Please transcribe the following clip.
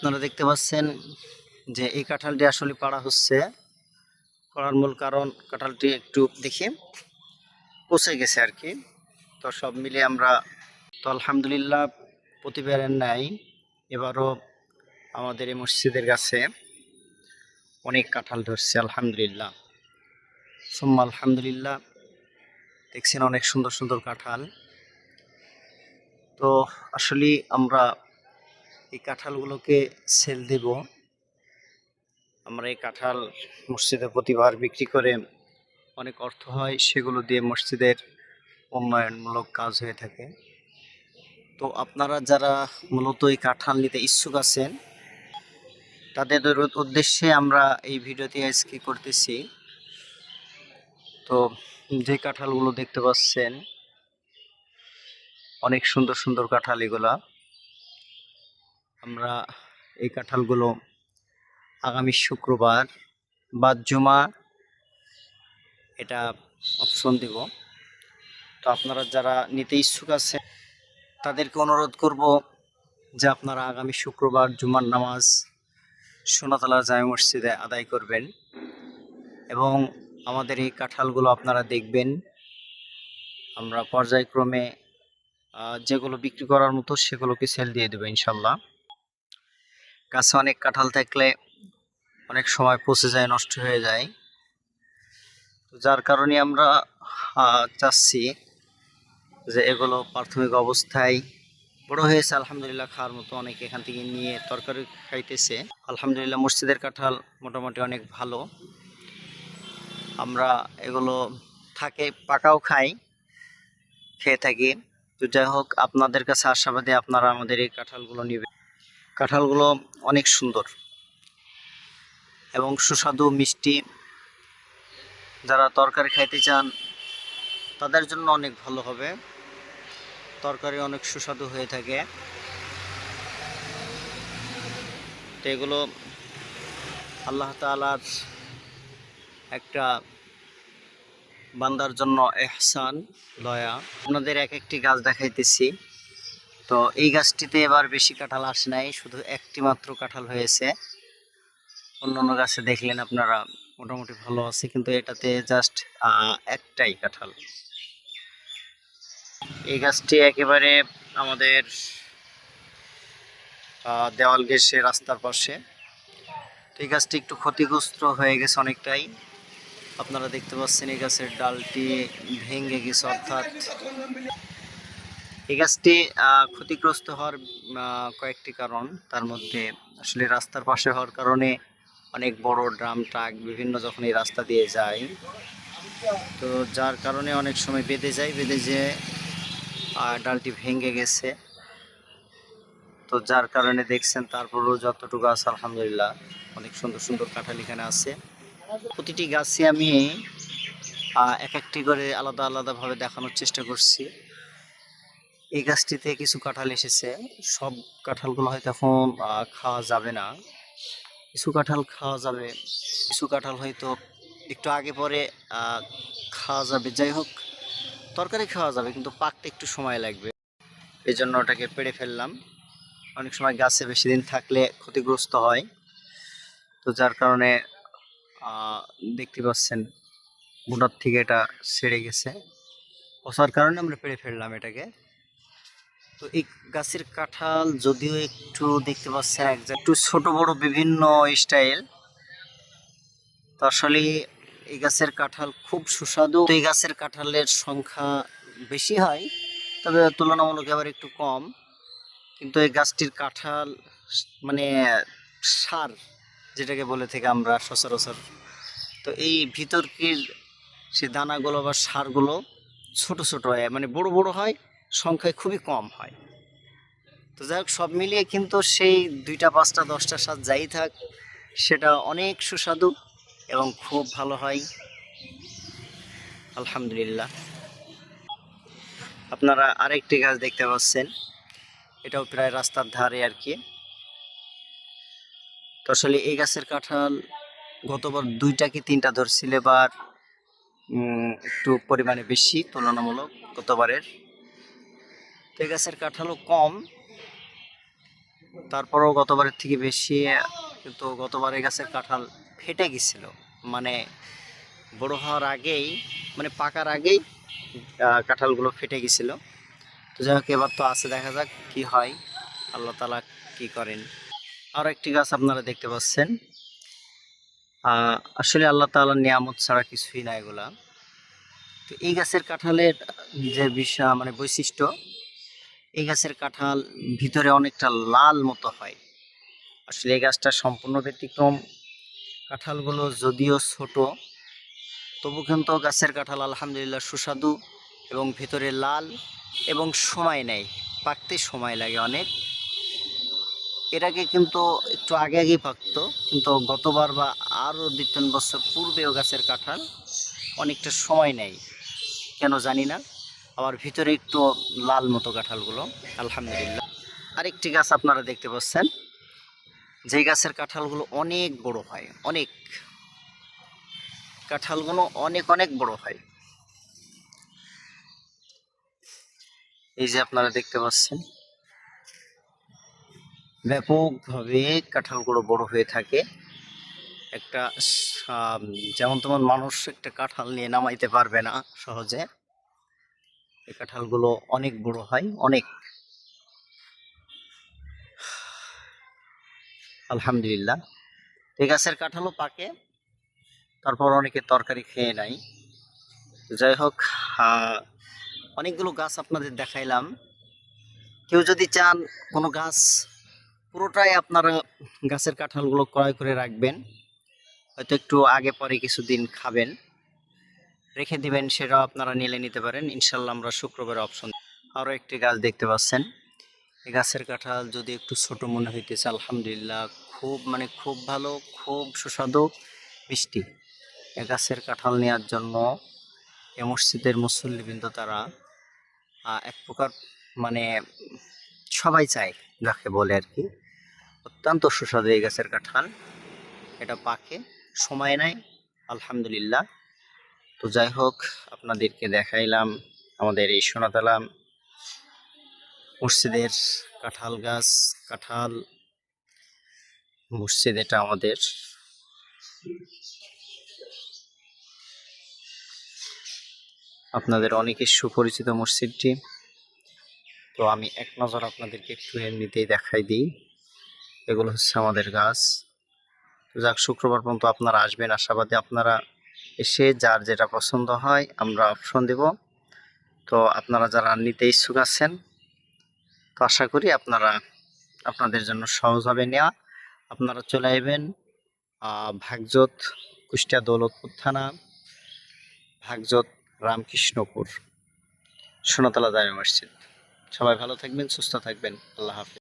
আপনারা দেখতে পাচ্ছেন যে এই কাঁঠালটি আসলে পাড়া হচ্ছে। করার মূল কারণ কাঁঠালটি একটু দেখি, পচে গেছে আর কি। তো সব মিলে আমরা তো আলহামদুলিল্লাহ প্রতিবারের নাই এবারও আমাদের এই মসজিদের কাছে অনেক কাঁঠাল ধরছে, আলহামদুলিল্লাহ। সোম্মা আলহামদুলিল্লাহ, দেখছেন অনেক সুন্দর সুন্দর কাঁঠাল। তো আসলে আমরা এই কাঁঠালগুলোকে সেল দেব। আমরা এই কাঁঠাল মসজিদে প্রতিবার বিক্রি করে অনেক অর্থ হয়, সেগুলো দিয়ে মসজিদের উন্নয়নমূলক কাজ হয়ে থাকে। তো আপনারা যারা মূলত এই কাঁঠাল নিতে ইচ্ছুক আছেন, তাদের উদ- উদ্দেশ্যে আমরা এই ভিডিওটি আজকে করতেছি। তো যে কাঁঠালগুলো দেখতে পাচ্ছেন, অনেক সুন্দর সুন্দর কাঁঠাল এগুলা। আমরা এই কাঁঠালগুলো আগামী শুক্রবার বা জুমা, এটা অপশন দিব। তো আপনারা যারা নিতে ইচ্ছুক আছেন, তাদেরকে অনুরোধ করব যে আপনারা আগামী শুক্রবার জুমার নামাজ সোনাতলা জামে মসজিদে আদায় করবেন এবং আমাদের এই কাঁঠালগুলো আপনারা দেখবেন। আমরা পর্যায়ক্রমে যেগুলো বিক্রি করার মতো সেগুলোকে সেল দিয়ে দেবো ইনশাল্লাহ। গাছে অনেক কাঁঠাল থাকলে অনেক সময় পচে যায়, নষ্ট হয়ে যায়। তো যার কারণে আমরা চাচ্ছি যে এগুলো প্রাথমিক অবস্থায় বড় হয়েছে। আলহামদুলিল্লাহ খাওয়ার মতো অনেক এখান থেকে নিয়ে তরকারি খাইতেছে। আলহামদুলিল্লাহ মসজিদের কাঁঠাল মোটামুটি অনেক ভালো। আমরা এগুলো থাকে, পাকাও খাই, খেয়ে থাকি। তো যাই হোক, আপনাদের কাছে আশাবাদী আপনারা আমাদের এই কাঁঠালগুলো নেবেন। কাঁঠালগুলো অনেক সুন্দর এবং সুস্বাদু, মিষ্টি। যারা তরকারি খাইতে চান, তাদের জন্য অনেক ভালো হবে। তরকারি অনেক সুস্বাদু হয়ে থাকে। তো এগুলো আল্লাহ তালার একটা বান্দার জন্য এহসান লয়া আপনাদের এক একটি গাছ দেখাইতেছি। তো এই গাছটিতে এবার বেশি কাঁঠাল আসে নাই, শুধু একটি মাত্র কাঁঠাল হয়েছে। অন্য অন্য গাছে দেখলেন আপনারা মোটামুটি ভালো আছে, কিন্তু এটাতে জাস্ট একটাই কাঁঠাল। এই গাছটি একেবারে আমাদের দেওয়াল ঘেঁষে রাস্তার পাশে। তো এই গাছটি একটু ক্ষতিগ্রস্ত হয়ে গেছে অনেকটাই। আপনারা দেখতে পাচ্ছেন এই গাছের ডালটি ভেঙে গেছে, অর্থাৎ এই গাছটি ক্ষতিগ্রস্ত হওয়ার কয়েকটি কারণ। তার মধ্যে আসলে রাস্তার পাশে হওয়ার কারণে অনেক বড় ড্রাম, ট্রাক বিভিন্ন যখন এই রাস্তা দিয়ে যায়, তো যার কারণে অনেক সময় বেঁধে যায়, বেঁধে যেয়ে ডালটি ভেঙে গেছে। তো যার কারণে দেখছেন তারপরেও যতটুকু আছে, আলহামদুলিল্লাহ, অনেক সুন্দর সুন্দর কাঁঠাল এখানে আছে। প্রতিটি গাছে আমি এক একটি করে আলাদা, আলাদাভাবে দেখানোর চেষ্টা করছি। এই গাছটিতে কিছু কাঁঠাল এসেছে। সব কাঁঠালগুলো হয়তো এখন খাওয়া যাবে না। কিছু কাঁঠাল খাওয়া যাবে, কিছু কাঁঠাল হয়তো একটু আগে পরে খাওয়া যাবে। যাই হোক, তরকারি খাওয়া যাবে, কিন্তু পাকতে একটু সময় লাগবে। এই জন্য ওটাকে পেড়ে ফেললাম। অনেক সময় গাছে বেশি দিন থাকলে ক্ষতিগ্রস্ত হয়। তো যার কারণে দেখতে পাচ্ছেন বুটার থেকে এটা ছেড়ে গেছে। পচার কারণে আমরা পেড়ে ফেললাম এটাকে। তো এই গাছের কাঁঠাল যদিও একটু দেখতে পাচ্ছেন একটু ছোট, বড় বিভিন্ন স্টাইল। তো আসলে এই গাছের কাঁঠাল খুব সুস্বাদু। এই গাছের কাঁঠালের সংখ্যা বেশি হয়, তবে তুলনামূলক আবার একটু কম। কিন্তু এই গাছটির কাঁঠাল মানে সার, যেটাকে বলে থেকে আমরা সচরাচর, তো এই ভিতরকির সে দানাগুলো বা সারগুলো ছোট ছোট হয় মানে বড় বড় হয়। সংখ্যায় খুবই কম হয়। তো যাই হোক, সব মিলিয়ে কিন্তু সেই দুইটা, পাঁচটা, দশটা সাত যাই থাক, সেটা অনেক সুস্বাদু এবং খুব ভালো হয়। আলহামদুলিল্লাহ। আপনারা আরেকটি গাছ দেখতে পাচ্ছেন। এটাও প্রায় রাস্তার ধারে আর কি। তো আসলে এই গাছের কাঁঠাল গতবার দুইটা কি তিনটা ধরছিল এবার একটু পরিমাণে বেশি, তুলনামূলক গতবারের। তো গাছের কাঁঠালও কম। তারপরেও গতবারের থেকে বেশি, কিন্তু গতবার এই গাছের কাঁঠাল ফেটে গেছিল। মানে বড় হওয়ার আগেই মানে পাকার আগেই কাঁঠালগুলো ফেটে গেছিল। তো যাই হোক, এবার তো আছে, দেখা যাক কি হয়। আল্লাহ তালা কি করেন। আর একটি গাছ আপনারা দেখতে পাচ্ছেন। আসলে আল্লাহ তাআলার নিয়ামত ছাড়া কিছুই না এগুলা। তো এই গাছের কাঁঠালের যে বিষয় মানে বৈশিষ্ট্য এই গাছের কাঁঠাল ভিতরে অনেকটা লাল মতো হয়। আসলে এই গাছটা সম্পূর্ণ ব্যতিক্রম কাঁঠালগুলো যদিও ছোট, তবু কিন্তু গাছের কাঁঠাল আলহামদুলিল্লাহ সুস্বাদু এবং ভিতরে লাল এবং সময় নেয়, পাকতে সময় লাগে অনেক। এর আগে কিন্তু একটু আগে আগেই পাকতো, কিন্তু গতবার বা আরও দুই তিন বছর পূর্বেও গাছের কাঁঠাল অনেকটা সময় নেয়, কেন জানি না। আবার ভিতরে একটু লাল মতো কাঁঠালগুলো, আলহামদুলিল্লাহ। আরেকটি গাছ আপনারা দেখতে পাচ্ছেন যে গাছের কাঁঠালগুলো অনেক বড় হয়, অনেক। কাঁঠালগুলো অনেক অনেক বড় হয়। এই যে আপনারা দেখতে পাচ্ছেন, ব্যাপকভাবে কাঁঠালগুলো বড় হয়ে থাকে। একটা যেমন তেমন মানুষ একটা কাঁঠাল নিয়ে নামাইতে পারবে না সহজে। এই কাঁঠালগুলো অনেক বড় হয়, অনেক। আলহামদুলিল্লাহ। এই গাছের কাঁঠালও পাকে, তারপর অনেকে তরকারি খেয়ে নাই যাই হোক অনেকগুলো গাছ আপনাদের দেখাইলাম। কেউ যদি চান কোনো গাছ পুরোটাই আপনারা গাছের কাঁঠালগুলো ক্রয় করে রাখবেন, হয়তো একটু আগে পরে কিছুদিন খাবেন। রেখে দিবেন, সেটাও আপনারা নিলে নিতে পারেন। ইনশাল্লাহ আমরা শুক্রবার অপশন আরও একটি গাছ দেখতে পাচ্ছেন। এই গাছের কাঁঠাল যদি একটু ছোট মনে হইতেছে, আলহামদুলিল্লাহ খুব মানে খুব ভালো, খুব সুস্বাদু, মিষ্টি। এ গাছের কাঁঠাল নেওয়ার জন্য এ মসজিদের মুসল্লিবৃন্দ তারা এক প্রকার মানে সবাই চায় যাকে বলে আর কি। অত্যন্ত সুস্বাদু এই গাছের কাঁঠাল। এটা পাকে, সময় নেয় আলহামদুলিল্লাহ। তো যাই হোক, আপনাদেরকে দেখাইলাম আমাদের এই সোনাতলা মসজিদের কাঁঠাল গাছ, কাঁঠাল মসজিদ এটা আমাদের। আপনাদের অনেকের সুপরিচিত মসজিদটি। তো আমি এক নজর আপনাদেরকে একটু এমনিতেই দেখাই দিই। এগুলো হচ্ছে আমাদের গাছ। যাক, শুক্রবার পর্যন্ত আপনারা আসবেন। আশাবাদী আপনারা এসে যার যেটা পছন্দ হয় আমরা অপশন দেব। তো আপনারা যারা নিতে ইচ্ছুক আছেন, তো আশা করি আপনারা আপনাদের জন্য সহজ হবে নেওয়া। আপনারা চলে আসবেন ভাগজত কুষ্টিয়া দৌলতপুর থানা, ভাগজত রামকৃষ্ণপুর, সোনাতলা জামে মসজিদ। সবাই ভালো থাকবেন, সুস্থ থাকবেন। আল্লাহ হাফিজ।